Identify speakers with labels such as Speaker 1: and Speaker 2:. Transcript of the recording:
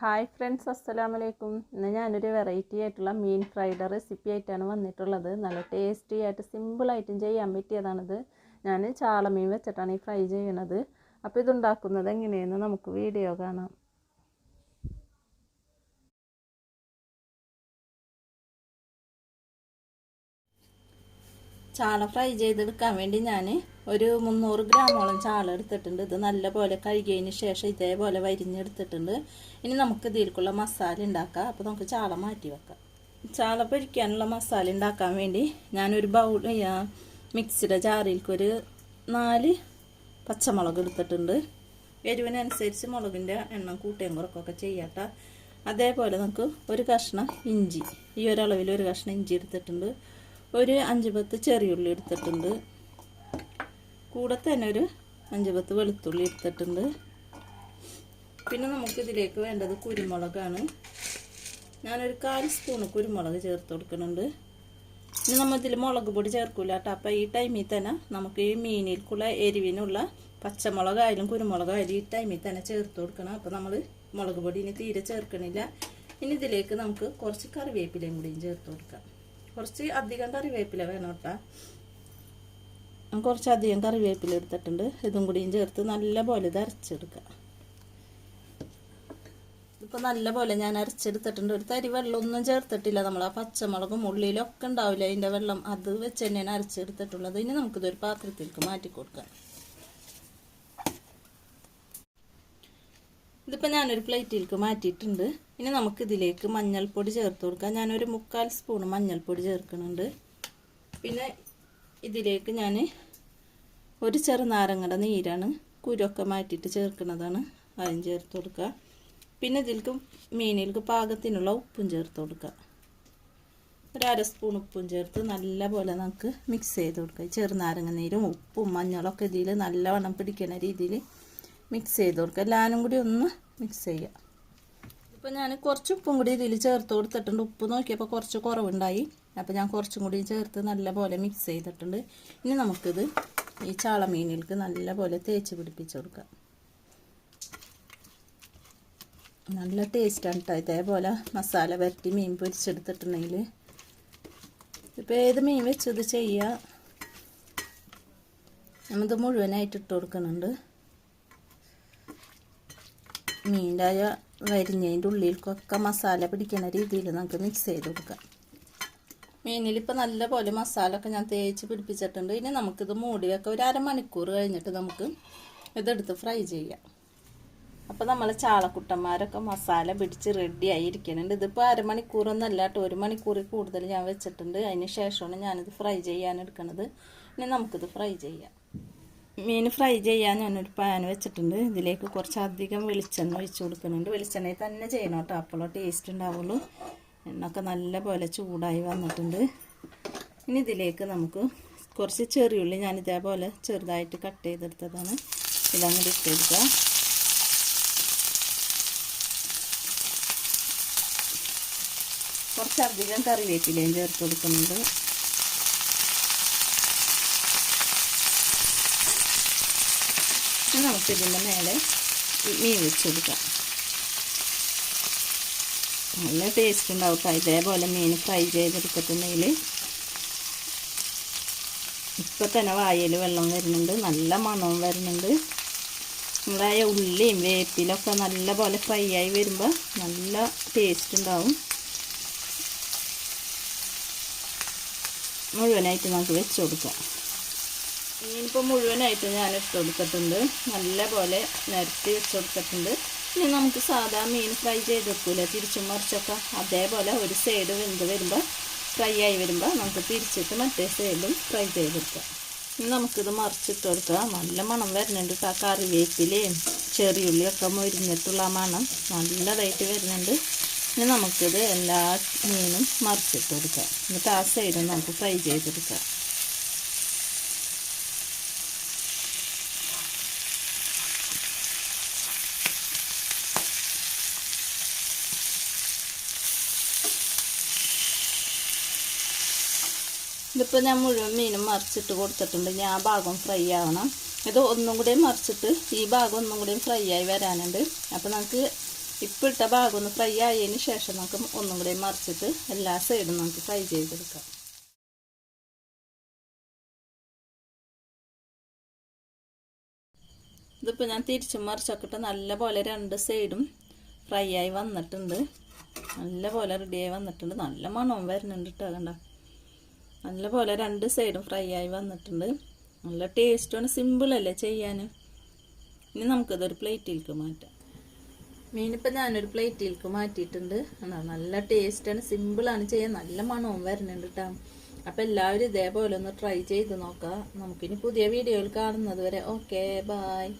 Speaker 1: Hi friends അസ്സലാമലൈക്കും. ഇന്ന് ഞാനൊരു വെറൈറ്റി ആയിട്ടുള്ള മീൻ ഫ്രൈഡ് റെസിപ്പി ആയിട്ടാണ് വന്നിട്ടുള്ളത്. നല്ല ടേസ്റ്റി ആയിട്ട് സിമ്പിളായിട്ടും ചെയ്യാൻ പറ്റിയതാണിത്. ഞാൻ ചാളമീൻ വെച്ചിട്ടാണ് ഈ ഫ്രൈ ചെയ്യണത്. അപ്പോൾ ഇതുണ്ടാക്കുന്നത് എങ്ങനെയെന്ന് നമുക്ക് വീഡിയോ കാണാം. ചാള ഫ്രൈ ചെയ്തെടുക്കാൻ വേണ്ടി ഞാൻ ഒരു മുന്നൂറ് ഗ്രാമോളം ചാള എടുത്തിട്ടുണ്ട്. ഇത് നല്ലപോലെ കഴുകിയതിന് ശേഷം ഇതേപോലെ വരിഞ്ഞെടുത്തിട്ടുണ്ട്. ഇനി നമുക്ക് ഇതിലേക്കുള്ള മസാല ഉണ്ടാക്കാം. അപ്പോൾ നമുക്ക് ചാള മാറ്റി വെക്കാം. ചാള പൊരിക്കാനുള്ള മസാല ഉണ്ടാക്കാൻ വേണ്ടി ഞാനൊരു ബൗൾ മിക്സിയുടെ ജാറിലേക്ക് നാല് പച്ചമുളക് എടുത്തിട്ടുണ്ട്. എരിവിനനുസരിച്ച് മുളകിന്റെ എണ്ണം കൂട്ടിയും കുറക്കൊക്കെ ചെയ്യാട്ട അതേപോലെ നമുക്ക് ഒരു കഷ്ണം ഇഞ്ചി ഈ ഒരളവിൽ ഒരു കഷ്ണം ഇഞ്ചി എടുത്തിട്ടുണ്ട്. ഒരു അഞ്ച് പത്ത് ചെറിയുള്ളി എടുത്തിട്ടുണ്ട്. കൂടെ തന്നെ ഒരു അഞ്ച് പത്ത് വെളുത്തുള്ളി എടുത്തിട്ടുണ്ട്. പിന്നെ നമുക്ക് ഇതിലേക്ക് വേണ്ടത് കുരുമുളകാണ്. ഞാനൊരു കാൽ സ്പൂണ് കുരുമുളക് ചേർത്ത് കൊടുക്കുന്നുണ്ട്. ഇനി നമ്മൾ ഇതിൽ മുളക് പൊടി ചേർക്കില്ല കേട്ടോ. അപ്പോൾ ഈ ടൈമിൽ തന്നെ നമുക്ക് ഈ മീനിൽക്കുള്ള എരിവിനുള്ള പച്ചമുളകായാലും കുരുമുളകായാലും ഈ ടൈമിൽ തന്നെ ചേർത്ത് കൊടുക്കണം. അപ്പോൾ നമ്മൾ മുളക് പൊടി ഇനി തീരെ ചേർക്കണില്ല. ഇനി ഇതിലേക്ക് നമുക്ക് കുറച്ച് കറിവേപ്പിലയും കൂടിയും ചേർത്ത് കൊടുക്കാം. കുറച്ച് അധികം കറിവേപ്പില വേണം കേട്ടോ. കുറച്ച് അധികം കറിവേപ്പില എടുത്തിട്ടുണ്ട്. ഇതും കൂടിയും ചേർത്ത് നല്ല പോലെ ഇത് അരച്ചെടുക്കുക. ഇപ്പം നല്ല പോലെ ഞാൻ അരച്ചെടുത്തിട്ടുണ്ട്. ഒരു തരി വെള്ളമൊന്നും ചേർത്തിട്ടില്ല നമ്മൾ. ആ പച്ചമുളകും ഉള്ളിലൊക്കെ ഉണ്ടാവില്ല. അതിന്റെ വെള്ളം അത് വെച്ച് തന്നെയാണ് അരച്ചെടുത്തിട്ടുള്ളത്. ഇനി നമുക്കിതൊരു പാത്രത്തിലേക്ക് മാറ്റി കൊടുക്കാം. ഇതിപ്പോൾ ഞാനൊരു പ്ലേറ്റിലേക്ക് മാറ്റിയിട്ടുണ്ട്. ഇനി നമുക്കിതിലേക്ക് മഞ്ഞൾപ്പൊടി ചേർത്ത് കൊടുക്കാം. ഞാനൊരു മുക്കാൽ സ്പൂൺ മഞ്ഞൾപ്പൊടി ചേർക്കുന്നുണ്ട്. പിന്നെ ഇതിലേക്ക് ഞാൻ ഒരു ചെറുനാരങ്ങയുടെ നീരാണ് കുരുവൊക്കെ മാറ്റിയിട്ട് ചേർക്കുന്നതാണ്. അതും ചേർത്ത് കൊടുക്കുക. പിന്നെ ഇതിൽക്ക് മീനിൽക്ക് പാകത്തിനുള്ള ഉപ്പും ചേർത്ത് കൊടുക്കുക. ഒരു അര സ്പൂൺ ഉപ്പും ചേർത്ത് നല്ലപോലെ നമുക്ക് മിക്സ് ചെയ്ത് കൊടുക്കുക. ചെറുനാരങ്ങ നീരും ഉപ്പും മഞ്ഞളൊക്കെ ഇതിൽ നല്ലവണ്ണം പിടിക്കുന്ന രീതിയിൽ മിക്സ് ചെയ്ത് കൊടുക്കുക. എല്ലാവരും കൂടി ഒന്ന് മിക്സ് ചെയ്യുക. ഇപ്പോൾ ഞാൻ കുറച്ച് ഉപ്പും കൂടി ഇതിൽ ചേർത്ത് കൊടുത്തിട്ടുണ്ട്. ഉപ്പ് നോക്കിയപ്പോൾ കുറച്ച് കുറവുണ്ടായി. അപ്പോൾ ഞാൻ കുറച്ചും കൂടി ചേർത്ത് നല്ലപോലെ മിക്സ് ചെയ്തിട്ടുണ്ട്. ഇനി നമുക്കിത് ഈ ചാളമീനിൽക്ക് നല്ലപോലെ തേച്ച് പിടിപ്പിച്ച് കൊടുക്കാം. നല്ല ടേസ്റ്റാണ് കേട്ടോ ഇതേപോലെ മസാല വരട്ടി മീൻ പൊരിച്ചെടുത്തിട്ടുണ്ടെങ്കിൽ ഇപ്പോൾ ഏത് മീൻ വെച്ചത് ചെയ്യുക നമ്മത് മുഴുവനായിട്ട് ഇട്ട് കൊടുക്കുന്നുണ്ട്. മീന്റെ വരിഞ്ഞതിന്റെ ഉള്ളിലേക്കൊക്കെ മസാല പിടിക്കുന്ന രീതിയിൽ നമുക്ക് മിക്സ് ചെയ്ത് കൊടുക്കാം. മീനിലിപ്പോൾ നല്ല പോലെ മസാല ഒക്കെ ഞാൻ തേച്ച് പിടിപ്പിച്ചിട്ടുണ്ട്. ഇനി നമുക്കിത് മൂടി വെക്കാം. ഒരു അരമണിക്കൂർ കഴിഞ്ഞിട്ട് നമുക്ക് ഇതെടുത്ത് ഫ്രൈ ചെയ്യാം. അപ്പോൾ നമ്മൾ ചാളക്കുട്ടന്മാരൊക്കെ മസാല പിടിച്ച് റെഡി ആയിരിക്കുന്നുണ്ട്. ഇതിപ്പോൾ അരമണിക്കൂറൊന്നല്ല കേട്ടോ. ഒരു മണിക്കൂറിൽ കൂടുതൽ ഞാൻ വെച്ചിട്ടുണ്ട്. അതിന് ശേഷമാണ് ഞാനിത് ഫ്രൈ ചെയ്യാൻ എടുക്കുന്നത് ഇനി നമുക്കിത് ഫ്രൈ ചെയ്യാം. മീൻ ഫ്രൈ ചെയ്യാൻ ഞാനൊരു പാൻ വെച്ചിട്ടുണ്ട്. ഇതിലേക്ക് കുറച്ചധികം വെളിച്ചെണ്ണ ഒഴിച്ചു കൊടുക്കുന്നുണ്ട്. വെളിച്ചെണ്ണയിൽ തന്നെ ചെയ്യണം കേട്ടോ. അപ്പോഴോ ടേസ്റ്റ് ഉണ്ടാവുള്ളൂ. എണ്ണൊക്കെ നല്ല പോലെ ചൂടായി വന്നിട്ടുണ്ട്. ഇനി ഇതിലേക്ക് നമുക്ക് കുറച്ച് ചെറിയുള്ളി ഞാൻ ഇതേപോലെ ചെറുതായിട്ട് കട്ട് ചെയ്തെടുത്തതാണ്. ഇതങ്ങോട്ട് ഇട്ടെടുക്കുക കുറച്ചധികം കറിവേപ്പിലയും ചേർത്ത് കൊടുക്കുന്നുണ്ട്. നമുക്ക് ഇതിന്റെ മേലെ മീൻ വെച്ച് കൊടുക്കാം നല്ല ടേസ്റ്റ് ഉണ്ടാവും കേട്ടോ ഇതേപോലെ മീൻ ഫ്രൈ ചെയ്തെടുക്കത്തുണ്ടെങ്കിൽ ഇപ്പം തന്നെ വായയിൽ വെള്ളം വരുന്നുണ്ട്. നല്ല മണവും വരുന്നുണ്ട്. നമ്മളായ ഉള്ളിയും വേപ്പിലൊക്കെ നല്ല പോലെ ഫ്രൈ ആയി വരുമ്പോൾ നല്ല ടേസ്റ്റ് ഉണ്ടാവും. മുഴുവനായിട്ട് നമുക്ക് വെച്ച് കൊടുക്കാം. മീനിപ്പോൾ മുഴുവനായിട്ട് ഞാൻ ഇട്ട് കൊടുത്തിട്ടുണ്ട്. നല്ല പോലെ നിരത്തി വെച്ച് കൊടുത്തിട്ടുണ്ട്. ഇനി നമുക്ക് സാധാ മീൻ ഫ്രൈ ചെയ്ത് വെക്കൂല? തിരിച്ചും മറിച്ചൊക്കെ. അതേപോലെ ഒരു സൈഡ് വെന്ത് വരുമ്പോൾ ഫ്രൈ ആയി വരുമ്പോൾ നമുക്ക് തിരിച്ചിട്ട് മറ്റേ സൈഡും ഫ്രൈ ചെയ്തെടുക്കാം ഇനി നമുക്കിത് മറിച്ചിട്ട് കൊടുക്കാം. നല്ല മണം വരുന്നുണ്ട് ആ കറിവേപ്പിലയും ചെറിയുള്ളിയൊക്കെ മുരിഞ്ഞിട്ടുള്ള മണം നല്ലതായിട്ട് വരുന്നുണ്ട്. ഇനി നമുക്കിത് എല്ലാ മീനും മറിച്ചിട്ട് കൊടുക്കാം. എന്നിട്ട് ആ സൈഡും നമുക്ക് ഫ്രൈ ചെയ്തെടുക്കാം ഇതിപ്പോൾ ഞാൻ മുഴുവൻ മീനും മറിച്ചിട്ട് കൊടുത്തിട്ടുണ്ട്. ഞാൻ ആ ഭാഗം ഫ്രൈ ആവണം. ഇത് ഒന്നും കൂടി മറിച്ചിട്ട് ഈ ഭാഗം ഒന്നും കൂടി ഫ്രൈ ആയി വരാനുണ്ട്. അപ്പോൾ നമുക്ക് ഇപ്പോൾ ഇട്ട ഭാഗം ഒന്ന് ഫ്രൈ ആയതിന് ശേഷം നമുക്ക് ഒന്നും കൂടി മറിച്ചിട്ട് എല്ലാ സൈഡും നമുക്ക് ഫ്രൈ ചെയ്തെടുക്കാം. ഇതിപ്പോൾ ഞാൻ തിരിച്ചും മറിച്ചൊക്കെ നല്ലപോലെ രണ്ട് സൈഡും ഫ്രൈ ആയി വന്നിട്ടുണ്ട്. നല്ലപോലെ റെഡിയായി വന്നിട്ടുണ്ട്. നല്ല മണവും വരുന്നുണ്ട് കേട്ടോ കണ്ട. നല്ല പോലെ രണ്ട് സൈഡും ഫ്രൈ ആയി വന്നിട്ടുണ്ട്. നല്ല ടേസ്റ്റാണ് സിമ്പിളല്ലേ ചെയ്യാൻ ഇനി നമുക്കിതൊരു പ്ലേറ്റിലേക്ക് മാറ്റാം. മീനിപ്പോൾ ഞാനൊരു പ്ലേറ്റിലേക്ക് മാറ്റിയിട്ടുണ്ട്. കണ്ടോ? നല്ല ടേസ്റ്റാണ് സിമ്പിളാണ് ചെയ്യാൻ. നല്ല മണവും വരുന്നുണ്ട് കേട്ടോ അപ്പം എല്ലാവരും ഇതേപോലെ ഒന്ന് ട്രൈ ചെയ്ത് നോക്കാം. നമുക്കിനി പുതിയ വീഡിയോയിൽ കാണുന്നത് വരെ. Okay bye